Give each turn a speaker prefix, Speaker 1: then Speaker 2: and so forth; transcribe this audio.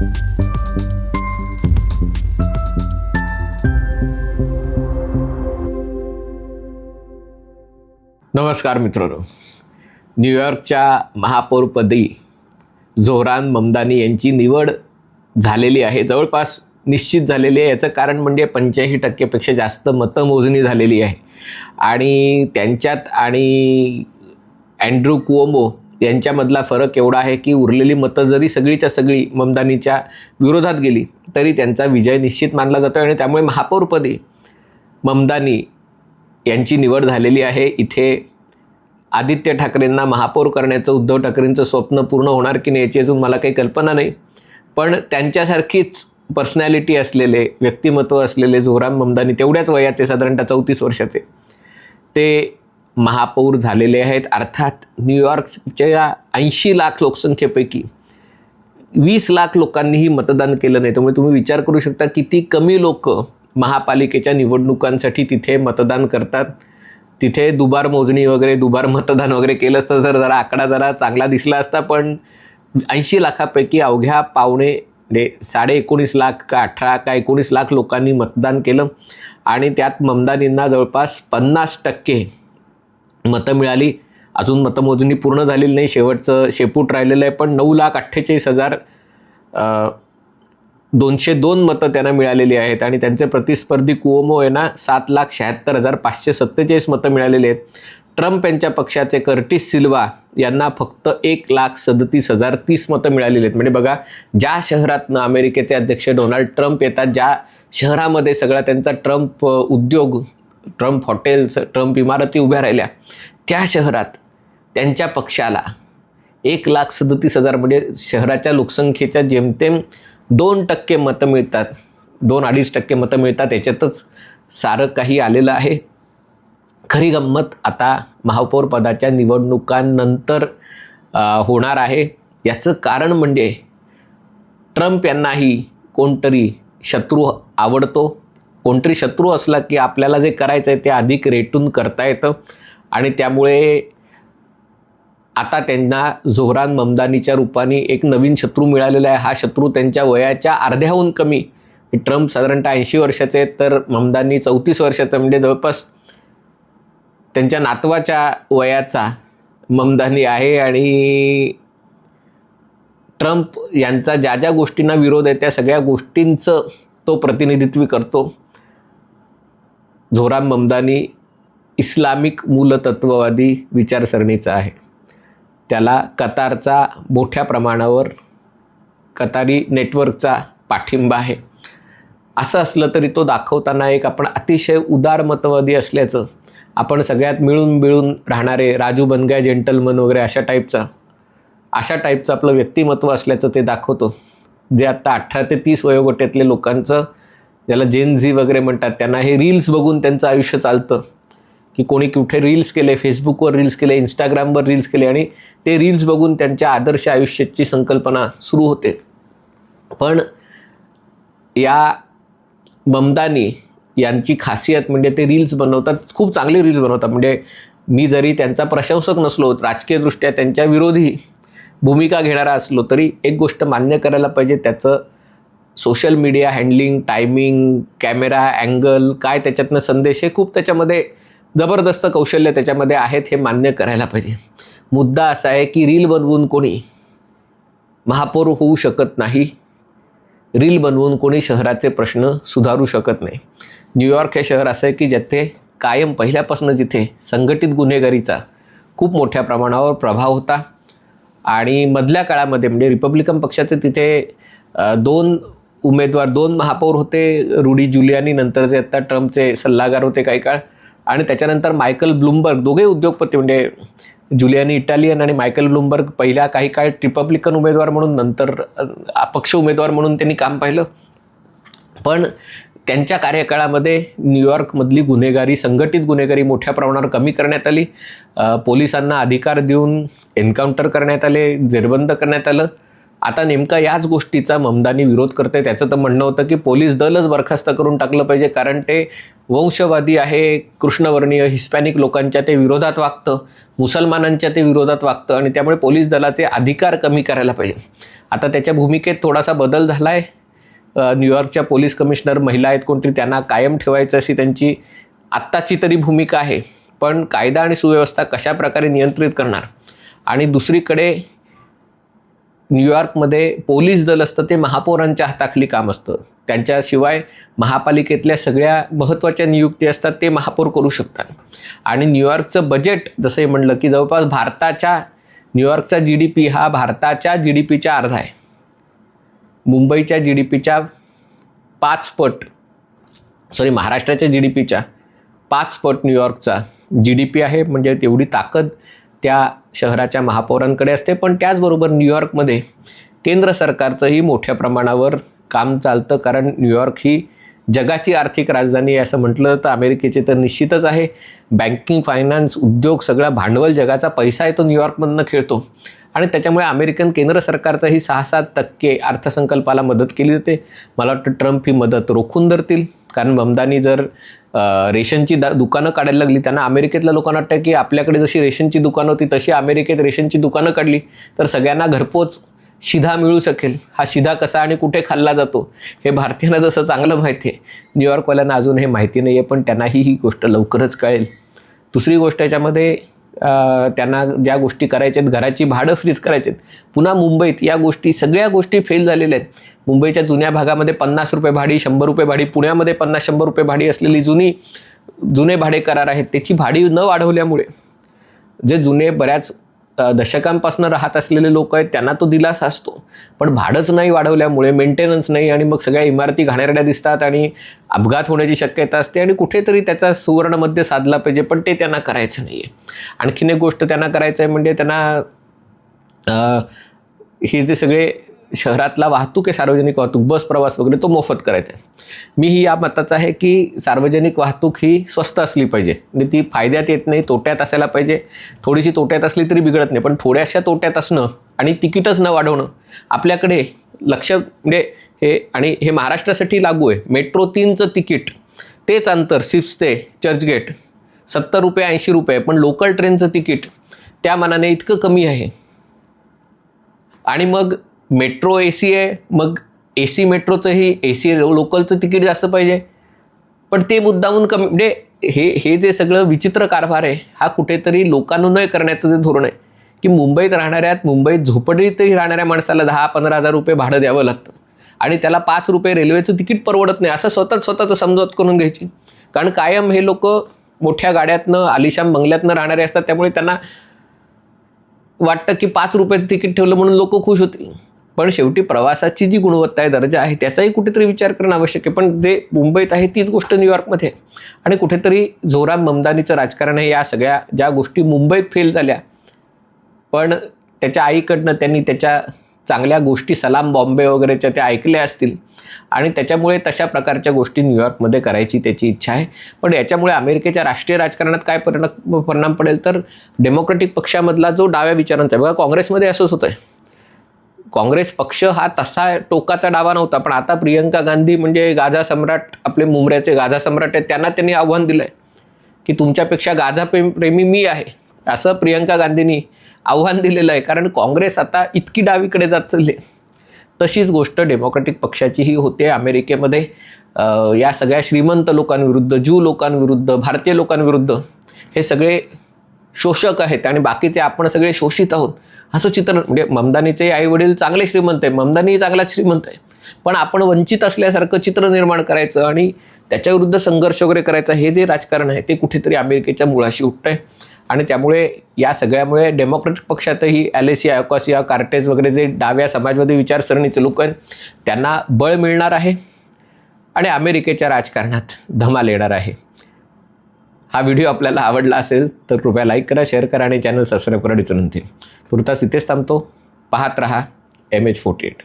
Speaker 1: नमस्कार मित्रांनो. न्यूयॉर्कच्या महापौरपदी झोरान ममदानी यांची निवड झालेली आहे. जवळपास निश्चित झालेली आहे. याचं कारण म्हणजे पंच्याऐंशी टक्केपेक्षा जास्त मतमोजणी झालेली आहे. आणि त्यांच्यात आणि अँड्रू कुओमो यांच्यामधला फरक एवढा आहे की उरलेली मतं जरी सगळीच्या सगळी ममदानीच्या विरोधात गेली तरी त्यांचा विजय निश्चित मानला जातो आणि त्यामुळे महापौरपदी ममदानी यांची निवड झालेली आहे. इथे आदित्य ठाकरेंना महापौर करण्याचं उद्धव ठाकरेंचं स्वप्न पूर्ण होणार की नाही याची अजून मला काही कल्पना नाही. पण त्यांच्यासारखीच पर्सनॅलिटी असलेले व्यक्तिमत्व असलेले जोराम ममदानी तेवढ्याच वयाचे साधारणतः चौतीस वर्षाचे. ते महापौर झालेले आहेत. अर्थात न्यूयॉर्कच्या ऐंशी लाख लोकसंख्येपैकी वीस लाख लोकांनीही मतदान केलं नाही. त्यामुळे तुम्ही विचार करू शकता किती कमी लोक महापालिकेच्या निवडणुकांसाठी तिथे मतदान करतात. तिथे दुबार मोजणी वगैरे दुबार मतदान वगैरे केलं असतं तर जरा आकडा जरा चांगला दिसला असता पण ऐंशी लाखापैकी अवघ्या पावणे म्हणजे साडे एकोणीस लाख का अठरा का एकोणीस लाख लोकांनी मतदान केलं. आणि त्यात ममदानींना जवळपास पन्नास टक्के मतं मिळाली. अजून मतमोजणी पूर्ण झालेली नाही. शेवटचं शेपूट राहिलेलं आहे पण नऊ लाख अठ्ठेचाळीस हजार दोनशे दोन मतं त्यांना मिळालेली आहेत. आणि त्यांचे प्रतिस्पर्धी कुओमो यांना सात लाख शहात्तर हजार पाचशे सत्तेचाळीस मतं मिळालेली आहेत. ट्रम्प यांच्या पक्षाचे कर्टिस सिल्वा यांना फक्त एक लाख सदतीस हजार तीस मतं मिळालेली आहेत. म्हणजे बघा ज्या शहरातनं अमेरिकेचे अध्यक्ष डोनाल्ड ट्रम्प येतात ज्या शहरामध्ये सगळा त्यांचा ट्रम्प उद्योग ट्रम्प हॉटेल्स ट्रम्प इमारती उभ्या राहिल्या. त्या शहरात त्यांच्या पक्षाला एक लाख सदतीस हजार म्हणजे शहराच्या लोकसंख्येच्या जेमतेम दोन टक्के मतं मिळतात. दोन अडीच टक्के मतं मिळतात. याच्यातच सारं काही आलेलं आहे. खरी गंमत आता महापौर पदाच्या निवडणुकांनंतर होणार आहे. याचं कारण म्हणजे ट्रम्प यांनाही कोणतरी शत्रू आवडतो. कोणतरी शत्रू असला की आपल्याला जे करायचं आहे ते अधिक रेटून करता येतं. आणि त्यामुळे आता त्यांना जोहरान ममदानीच्या रूपाने एक नवीन शत्रू मिळालेला आहे. हा शत्रू त्यांच्या वयाच्या अर्ध्याहून कमी. ट्रम्प साधारणतः ऐंशी वर्षाचे आहेत तर ममदानी चौतीस वर्षाचं म्हणजे जवळपास त्यांच्या नातवाच्या वयाचा ममदानी आहे. आणि ट्रम्प यांचा ज्या ज्या गोष्टींना विरोध आहे त्या सगळ्या गोष्टींचं तो प्रतिनिधित्व करतो. झोराम ममदानी इस्लामिक मूलतत्ववादी विचारसरणीचा आहे. त्याला कतारचा मोठ्या प्रमाणावर कतारी नेटवर्कचा पाठिंबा आहे. असं असलं तरी तो दाखवताना एक आपण अतिशय उदारमतवादी असल्याचं आपण सगळ्यात मिळून मिळून राहणारे राजू बनगाय जेंटलमन वगैरे अशा टाईपचा अशा टाईपचं आपलं व्यक्तिमत्व असल्याचं ते दाखवतो. जे आत्ता अठरा ते तीस वयोगटातले लोकांचं ज्याला जेन झी वगैरे म्हणतात त्यांना हे रील्स बघून त्यांचं आयुष्य चालतं. की कोणी कुठे रील्स केले फेसबुकवर रील्स केले इंस्टाग्रामवर रील्स केले आणि ते रील्स बघून त्यांच्या आदर्श आयुष्याची संकल्पना सुरू होते. पण या ममदानी यांची खासियत म्हणजे ते रील्स बनवतात खूप चांगले रील्स बनवतात. म्हणजे मी जरी त्यांचा प्रशंसक नसलो राजकीयदृष्ट्या त्यांच्या विरोधी भूमिका घेणारा असलो तरी एक गोष्ट मान्य करायला पाहिजे त्याचं social media handling timing camera angle काय त्याच्यातनं संदेश हे खूप त्याच्यामध्ये जबरदस्त कौशल्य त्याच्यामध्ये आहेत हे मान्य करायला पाहिजे. मुद्दा असा आहे की रील बनवून कोणी महापौर होऊ शकत नाही. रील बनवून कोणी शहराचे प्रश्न सुधारू शकत नाही. न्यूयॉर्क हे शहर असं आहे की जेथे कायम पहिल्यापासून जिथे संघटित गुन्हेगारीचा खूप मोठ्या प्रमाणावर प्रभाव होता आणि मधल्या काळामध्ये म्हणजे रिपब्लिकन पक्षाचे तिथे दोन उमेदवार दोन महापौर होते रुडी जुलियानी नंतरचे आता ट्रम्पचे सल्लागार होते काही काळ. आणि त्याच्यानंतर मायकल ब्लूमबर्ग दोघे उद्योगपती म्हणजे जुलियानी इटालियन आणि मायकल ब्लुमबर्ग पहिल्या काही काळ रिपब्लिकन उमेदवार म्हणून नंतर अपक्ष उमेदवार म्हणून त्यांनी काम पाहिलं. पण त्यांच्या कार्यकाळामध्ये न्यूयॉर्कमधली गुन्हेगारी संघटित गुन्हेगारी मोठ्या प्रमाणावर कमी करण्यात आली. पोलिसांना अधिकार देऊन एन्काउंटर करण्यात आले जेरबंद करण्यात आलं. आता नेमका याच गोष्टीचा ममदानी विरोध करते त्याचं तर म्हणणं होतं की पोलीस दलच बरखास्त करून टाकलं पाहिजे कारण ते वंशवादी आहे कृष्णवर्णीय हिस्पॅनिक लोकांच्या ते विरोधात वागतं मुसलमानांच्या ते विरोधात वागतं आणि त्यामुळे पोलीस दलाचे अधिकार कमी करायला पाहिजे. आता त्याच्या भूमिकेत थोडासा बदल झाला आहे न्यूयॉर्कच्या पोलीस कमिशनर महिला आहेत कोणतरी त्यांना कायम ठेवायचं अशी त्यांची आत्ताची तरी भूमिका आहे. पण कायदा आणि सुव्यवस्था कशा प्रकारे नियंत्रित करणार? आणि दुसरीकडे न्यूयॉर्कमध्ये पोलीस दल असतं ते महापौरांच्या हाताखाली काम असतं. त्यांच्याशिवाय महापालिकेतल्या सगळ्या महत्त्वाच्या नियुक्ती असतात ते महापौर करू शकतात. आणि न्यूयॉर्कचं बजेट जसं म्हणलं की जवळपास भारताच्या न्यूयॉर्कचा जी डी पी हा भारताच्या जी डी पीच्या अर्धा आहे. मुंबईच्या जी डी पीच्या पाच पट सॉरी महाराष्ट्राच्या जी डी पीच्या पाच पट न्यूयॉर्कचा जी डी पी आहे म्हणजे तेवढी ताकद त्या शहराच्या महापौरांकडे असते पण त्याचबरोबर न्यूयॉर्कमध्ये केंद्र सरकारचंही मोठ्या प्रमाणावर काम चालतं कारण न्यूयॉर्क ही जगाची आर्थिक राजधानी आहे असं म्हटलं तर अमेरिकेचे तर निश्चितच आहे. बँकिंग फायनान्स उद्योग सगळा भांडवल जगाचा पैसा आहे तो न्यूयॉर्कमधनं खेळतो. आणि त्याच्यामुळे अमेरिकन केंद्र सरकारचंही सहा सात टक्के अर्थसंकल्पाला मदत केली जाते. मला वाटतं ट्रम्प ही मदत रोखून धरतील. कारण ममदानी जर रेशनची दा दुकानं काढायला लागली त्यांना अमेरिकेतल्या लोकांना वाटतं की आपल्याकडे जशी रेशनची दुकानं होती तशी अमेरिकेत रेशनची दुकानं काढली तर सगळ्यांना घरपोच शिधा मिळू शकेल. हा शिधा कसा आणि कुठे खाल्ला जातो हे भारतीयांना जसं चांगलं माहिती आहे. न्यूयॉर्कवाल्यांना अजून हे माहिती नाही आहे पण त्यांनाही ही गोष्ट लवकरच कळेल. दुसरी गोष्ट याच्यामध्ये त्यांना ज्या गोष्टी करायच्या आहेत घराची भाडं फ्रीज करायचे आहेत. पुन्हा मुंबईत या गोष्टी सगळ्या गोष्टी फेल झालेल्या आहेत. मुंबईच्या जुन्या भागामध्ये पन्नास रुपये भाडी शंभर रुपये भाडी पुण्यामध्ये पन्नास शंभर रुपये भाडी असलेली जुनी जुने भाडे करार आहेत. त्याची भाडी न वाढवल्यामुळे जे जुने बऱ्याच दशकांपासून राहत असलेले लोक आहेत त्यांना तो दिलासा असतो. पण भाडंच नाही वाढवल्यामुळे मेंटेनन्स नाही आणि मग सगळ्या इमारती घाणेरड्या दिसतात आणि अपघात होण्याची शक्यता असते आणि कुठेतरी त्याचा सुवर्णमध्ये साधला पाहिजे पण ते त्यांना करायचं नाही आहे आणखीन एक गोष्ट त्यांना करायचं आहे म्हणजे त्यांना हे जे सगळे शहरातला वाहतूक आहे सार्वजनिक वाहतूक बस प्रवास वगैरे तो मोफत करायचा आहे. मीही या मताचा आहे की सार्वजनिक वाहतूक ही स्वस्त असली पाहिजे. म्हणजे ती फायद्यात येत नाही तोट्यात असायला पाहिजे. थोडीशी तोट्यात असली तरी बिघडत नाही पण थोड्याशा तोट्यात असणं आणि तिकीटच न वाढवणं आपल्याकडे लक्ष म्हणजे हे आणि हे महाराष्ट्रासाठी लागू आहे. मेट्रो तीनचं तिकीट तेच अंतर सिप्स ते चर्चगेट सत्तर रुपये ऐंशी रुपये पण लोकल ट्रेनचं तिकीट त्या मनाने इतकं कमी आहे. आणि मग मेट्रो ए सी आहे मग ए सी मेट्रोचंही ए सी लोकलचं तिकीट जास्त पाहिजे. पण ते मुद्दामून कमी म्हणजे हे हे जे सगळं विचित्र कारभार आहे हा कुठेतरी लोकांनुनय करण्याचं जे धोरण आहे की मुंबईत राहणाऱ्यात मुंबईत झोपडीतही राहणाऱ्या माणसाला दहा पंधरा हजार रुपये भाडं द्यावं लागतं. आणि त्याला पाच रुपये रेल्वेचं तिकीट परवडत नाही असं स्वतःच स्वतःचं समजत करून घ्यायची. कारण कायम हे लोक मोठ्या गाड्यातनं आलिशाम बंगल्यातनं राहणारे असतात त्यामुळे त्यांना वाटतं की पाच रुपये तिकीट ठेवलं म्हणून लोक खुश होतील. पण शेवटी प्रवासाची जी गुणवत्ता आहे दर्जा आहे त्याचाही कुठेतरी विचार करणं आवश्यक आहे. पण जे मुंबईत आहे तीच गोष्ट न्यूयॉर्कमध्ये आणि कुठेतरी जोराम ममदानीचं राजकारण आहे या सगळ्या ज्या गोष्टी मुंबईत फेल झाल्या पण त्याच्या आईकडनं त्यांनी त्याच्या चांगल्या गोष्टी सलाम बॉम्बे वगैरेच्या त्या ऐकल्या असतील. आणि त्याच्यामुळे तशा प्रकारच्या गोष्टी न्यूयॉर्कमध्ये करायची त्याची इच्छा आहे. पण याच्यामुळे अमेरिकेच्या राष्ट्रीय राजकारणात काय परिणाम परिणाम पडेल? तर डेमोक्रेटिक पक्षामधला जो डाव्या विचारांचा आहे. बघा काँग्रेसमध्ये असंच होतं आहे काँग्रेस पक्ष हा तसा टोकाचा डावा नव्हता पण आता प्रियंका गांधी म्हणजे गाझा सम्राट आपले मुंबऱ्याचे गाझा सम्राट आहेत त्यांना त्यांनी आव्हान दिलं आहे की तुमच्यापेक्षा गाझा प्रेमी मी आहे असं प्रियंका गांधींनी आव्हान दिलेलं आहे. कारण काँग्रेस आता इतकी डावीकडे जात चालली तशीच गोष्ट डेमोक्रॅटिक पक्षाचीही होते अमेरिकेमध्ये. या सगळ्या श्रीमंत लोकांविरुद्ध ज्यू लोकांविरुद्ध भारतीय लोकांविरुद्ध हे सगळे शोषक आहेत आणि बाकीचे आपण सगळे शोषित आहोत. असं चित्र म्हणजे ममदानीचे आई वडील चांगले श्रीमंत आहे ममदानी चांगला श्रीमंत आहे. पण आपण वंचित असल्यासारखं चित्र निर्माण करायचं आणि त्याच्याविरुद्ध संघर्ष वगैरे करायचा हे जे राजकारण आहे ते कुठेतरी अमेरिकेच्या मुळाशी उठतं आहे आणि त्यामुळे या सगळ्यामुळे डेमोक्रेटिक पक्षातही ॲलेसिया अकॉसिया कार्टेज वगैरे जे डाव्या समाजवादी विचारसरणीचे लोक आहेत त्यांना बळ मिळणार आहे आणि अमेरिकेच्या राजकारणात धमाल येणार आहे. हा व्हिडिओ आपल्याला आवडला असेल तर कृपया लाईक करा शेअर करा आणि चॅनल सबस्क्राईब करा. विचारून तुर्तास इथेच थांबतो. पाहत रहा एम एच फोर्टी एट